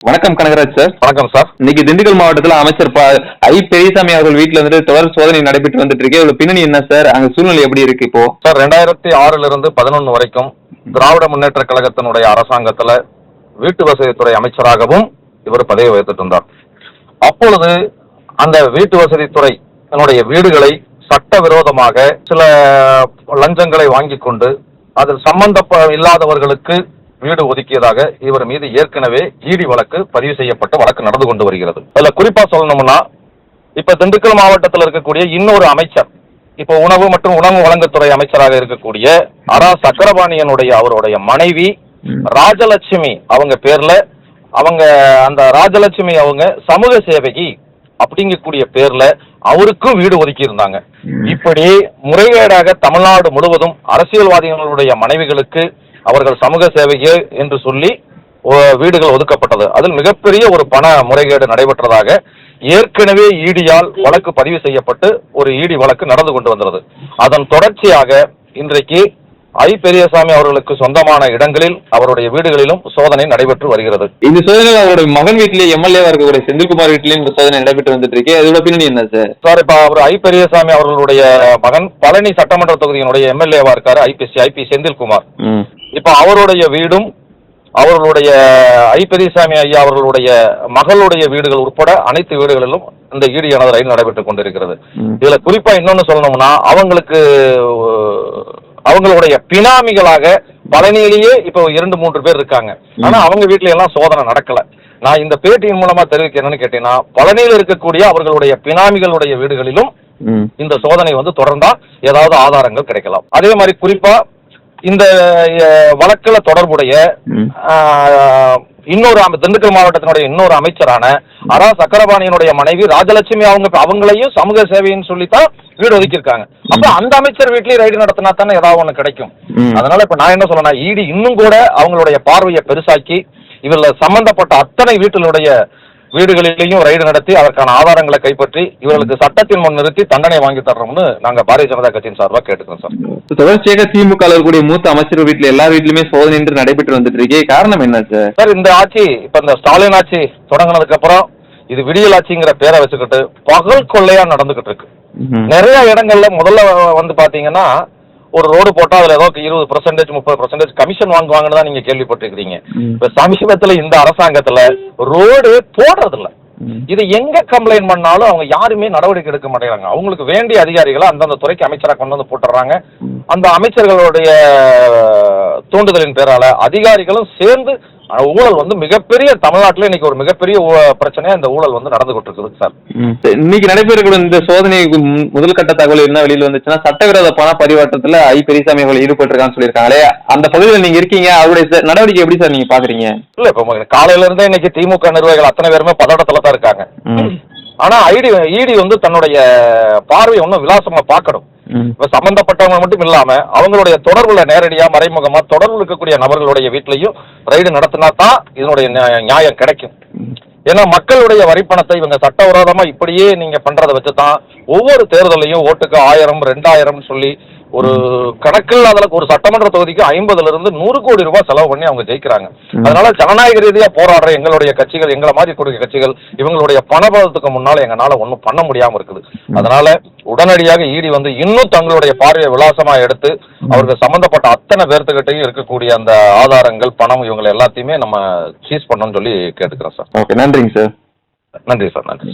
வணக்கம் கனகராஜ் சார். வணக்கம் சார். இன்னைக்கு திண்டுக்கல் மாவட்டத்தில் அமைச்சர் ஐ பெரியசாமி அவர்கள் வீட்டில் வந்துட்டு தொடர் சோதனை நடைபெற்று வந்துட்டு இருக்கு. இவ்வளவு பின்னணி என்ன சார்? அங்க சூழ்நிலை எப்படி இருக்கு இப்போ? சார் ரெண்டாயிரத்தி ஆறுல இருந்து பதினொன்று வரைக்கும் திராவிட முன்னேற்ற கழகத்தினுடைய அரசாங்கத்துல வீட்டு வசதித்துறை அமைச்சராகவும் இவர் பதவி வகித்துட்டு இருந்தார் அப்பொழுது அந்த வீட்டு வசதித்துறை தன்னுடைய வீடுகளை சட்டவிரோதமாக சில லஞ்சங்களை வாங்கிக் கொண்டு அதில் சம்பந்த இல்லாதவர்களுக்கு வீடு ஒதுக்கியதாக இவர் மீது ஏற்கனவே ஈடி வழக்கு பதிவு செய்யப்பட்ட வழக்கு நடந்து கொண்டு வருகிறது அதுல குறிப்பா சொல்லணும்னா இப்ப திண்டுக்கல் மாவட்டத்தில் இருக்கக்கூடிய இன்னொரு அமைச்சர் இப்போ உணவு மற்றும் உணவு வழங்குத்துறை அமைச்சராக இருக்கக்கூடிய அரா சக்கரபாணியனுடைய அவருடைய மனைவி. ராஜலட்சுமி அவங்க பேர்ல அவங்க அந்த ராஜலட்சுமி அவங்க சமூக சேவகி அப்படிங்கக்கூடிய பேர்ல அவருக்கும் வீடு ஒதுக்கி இருந்தாங்க. இப்படி முறைகேடாக தமிழ்நாடு முழுவதும் அரசியல்வாதிகளுடைய மனைவிகளுக்கு அவர்கள் சமூக சேவகி என்று சொல்லி வீடுகள் ஒதுக்கப்பட்டது. அதில் மிகப்பெரிய ஒரு பண முறைகேடு நடைபெற்றதாக ஏற்கனவே ஈடியால் வழக்கு பதிவு செய்யப்பட்டு ஒரு ஈடி வழக்கு நடந்து கொண்டு வந்தது. அதன் தொடர்ச்சியாக இன்றைக்கு ஐ. பெரியசாமி அவர்களுக்கு சொந்தமான இடங்களில் அவருடைய வீடுகளிலும் சோதனை நடைபெற்று வருகிறது. இந்த சோதனை அவருடைய மகன் வீட்டிலேயே எம்எல்ஏவா இருக்கக்கூடிய செந்தில்குமார் வீட்டிலேயும் இந்த சோதனை நடைபெற்று வந்துட்டு இருக்கு. அதோட பின்னணி என்ன சார்? சார் இப்ப அவர் ஐ. பெரியசாமி அவர்களுடைய மகன் பழனி சட்டமன்ற தொகுதியினுடைய எம்எல்ஏவா இருக்காரு ஐபிசி ஐபி செந்தில்குமார். இப்ப அவருடைய வீடும் அவர்களுடைய ஐ பெரியசாமி ஐயா அவர்களுடைய மகளுடைய வீடுகள் உட்பட அனைத்து வீடுகளிலும் இந்த ஈடியானது ரயில் நடைபெற்றுக் கொண்டிருக்கிறது. இதுல குறிப்பா இன்னொன்னு சொல்லணும்னா அவங்களுக்கு அவங்களுடைய பினாமிகளாக பழனியிலேயே இப்போ இரண்டு மூன்று பேர் இருக்காங்க. ஆனா அவங்க வீட்ல எல்லாம் சோதனை நடக்கல. நான் இந்த பேட்டியின் மூலமா தெரிவிக்க என்னன்னு கேட்டீங்கன்னா பழனியில் இருக்கக்கூடிய அவர்களுடைய பினாமிகளுடைய வீடுகளிலும் இந்த சோதனை வந்து தொடர்ந்தா ஏதாவது ஆதாரங்கள் கிடைக்கலாம். அதே மாதிரி குறிப்பா இந்த வழக்குல தொடர்புடைய இன்னொரு திண்டுக்கல் மாவட்டத்தினுடைய இன்னொரு அமைச்சரான அரா சக்கரபாணியனுடைய மனைவி ராஜலட்சுமி அவங்க அவங்களையும் சமூக சேவைன்னு சொல்லித்தான் வீடு ஒதுக்கியிருக்காங்க. அப்ப அந்த அமைச்சர் வீட்லயும் ரைடு நடத்தினா தானே ஏதாவது ஒண்ணு கிடைக்கும். அதனால இப்ப நான் என்ன சொல்றேன்னா ஈடி இன்னும் கூட அவங்களுடைய பார்வையை பெருசாக்கி இவர்ல சம்பந்தப்பட்ட அத்தனை வீட்டினுடைய வீடுகளிலேயும் ரைடு நடத்தி அதற்கான ஆதாரங்களை கைப்பற்றி இவர்களுக்கு சட்டத்தின் முன் நிறுத்தி தண்டனை வாங்கி தர்றோம்னு நாங்க பாரதிய ஜனதா கட்சியின் சார்பாக கேட்டுக்கிறோம் சார். தொடர்ச்சியாக திமுக இருக்கக்கூடிய மூத்த அமைச்சர் வீட்டுல எல்லா வீட்லயுமே சோதனை என்று நடைபெற்று வந்துட்டு இருக்கே காரணம் என்ன சார்? சார் இந்த ஆட்சி இப்ப இந்த ஸ்டாலின் ஆட்சி தொடங்கினதுக்கு அப்புறம் இது விடியல் ஆட்சிங்கிற பேரை வச்சுக்கிட்டு பகல் கொள்ளையா நடந்துகிட்டு இருக்கு. நிறைய இடங்கள்ல முதல்ல வந்து பாத்தீங்கன்னா ஒரு ரோடு போட்டா அதுல ஏதோ இருபது பர்சன்டேஜ் முப்பது பர்சன்டேஜ் கமிஷன் வாங்குவாங்கன்னு தான் நீங்க கேள்விப்பட்டிருக்கீங்க ம். இப்ப சமீபத்துல இந்த அரசாங்கத்துல ரோடு போடுறது இல்ல ம். இது எங்க கம்ப்ளைண்ட் பண்ணாலும் அவங்க யாருமே நடவடிக்கை எடுக்க மாட்டேங்கிறாங்க. அவங்களுக்கு வேண்டிய அதிகாரிகளை அந்தந்த துறைக்கு அமைச்சரா கொண்டு வந்து போட்டுறாங்க. அந்த அமைச்சர்களுடைய தூண்டுதலின் பேரால அதிகாரிகளும் சேர்ந்து ஊழல் வந்து மிகப்பெரிய தமிழ்நாட்டில் இன்னைக்கு ஒரு மிகப்பெரிய பிரச்சனையா இந்த ஊழல் வந்து நடந்து கொண்டு இருக்குது சார் இன்னைக்கு நடைபெறக்கூடிய இந்த சோதனைக்கு மு- முதல் கட்ட தகவல் என்ன வெளியில வந்துச்சுன்னா சட்டவிரோத பண பரிவர்த்தனத்துல ஐ பெரியசாமி அவர்கள் ஈடுபட்டிருக்கான்னு சொல்லியிருக்காங்களே. அந்த பகுதியில் நீங்க இருக்கீங்க அவருடைய நடவடிக்கை எப்படி சார் நீங்க பாக்குறீங்க? இல்ல இப்ப காலையில இருந்தே இன்னைக்கு திமுக நிர்வாகிகள் அத்தனை பேருமே பதட்டத்துல தான் இருக்காங்க. ஆனா ஐடி ஈடி வந்து தன்னுடைய பார்வையை இன்னும் விலாசமா பார்க்கணும். இப்ப சம்பந்தப்பட்டவங்க மட்டும் இல்லாம அவங்களுடைய தொடர்புல நேரடியா மறைமுகமா தொடர்பு இருக்கக்கூடிய நபர்களுடைய வீட்லயும் ரைடு நடத்தினா தான் இதனுடைய நியா- நியாயம் கிடைக்கும் ஏன்னா மக்களுடைய வரிப்பணத்தை இவங்க சட்டவிரோதமா இப்படியே நீங்க பண்றதை வச்சு தான் ஒவ்வொரு தேர்தலையும் ஓட்டுக்கு ஆயிரம் ரெண்டாயிரம் சொல்லி ஒரு கணக்கில்லாத அளவுக்கு ஒரு சட்டமன்ற தொகுதிக்கு ஐம்பதுல இருந்து நூறு கோடி ரூபாய் செலவு பண்ணி அவங்க ஜெயிக்கிறாங்க. அதனால ஜனநாயக ரீதியா போராடுற எங்களுடைய கட்சிகள் எங்களை மாதிரி கூடிய கட்சிகள் இவங்களுடைய பணபலத்துக்கு முன்னால எங்களால ஒன்றும் பண்ண முடியாம இருக்குது. அதனால உடனடியாக ஈடி வந்து இன்னும் தங்களுடைய பார்வையை விலாசமா எடுத்து அவருக்கு சம்பந்தப்பட்ட அத்தனை பேர்த்துக்கிட்டையும் இருக்கக்கூடிய அந்த ஆதாரங்கள் பணம் இவங்களை எல்லாத்தையுமே நம்ம சீஸ் பண்ணணும்னு சொல்லி கேட்டுக்கிறோம் சார். ஓகே நன்றிங்க சார். நன்றி சார் நன்றி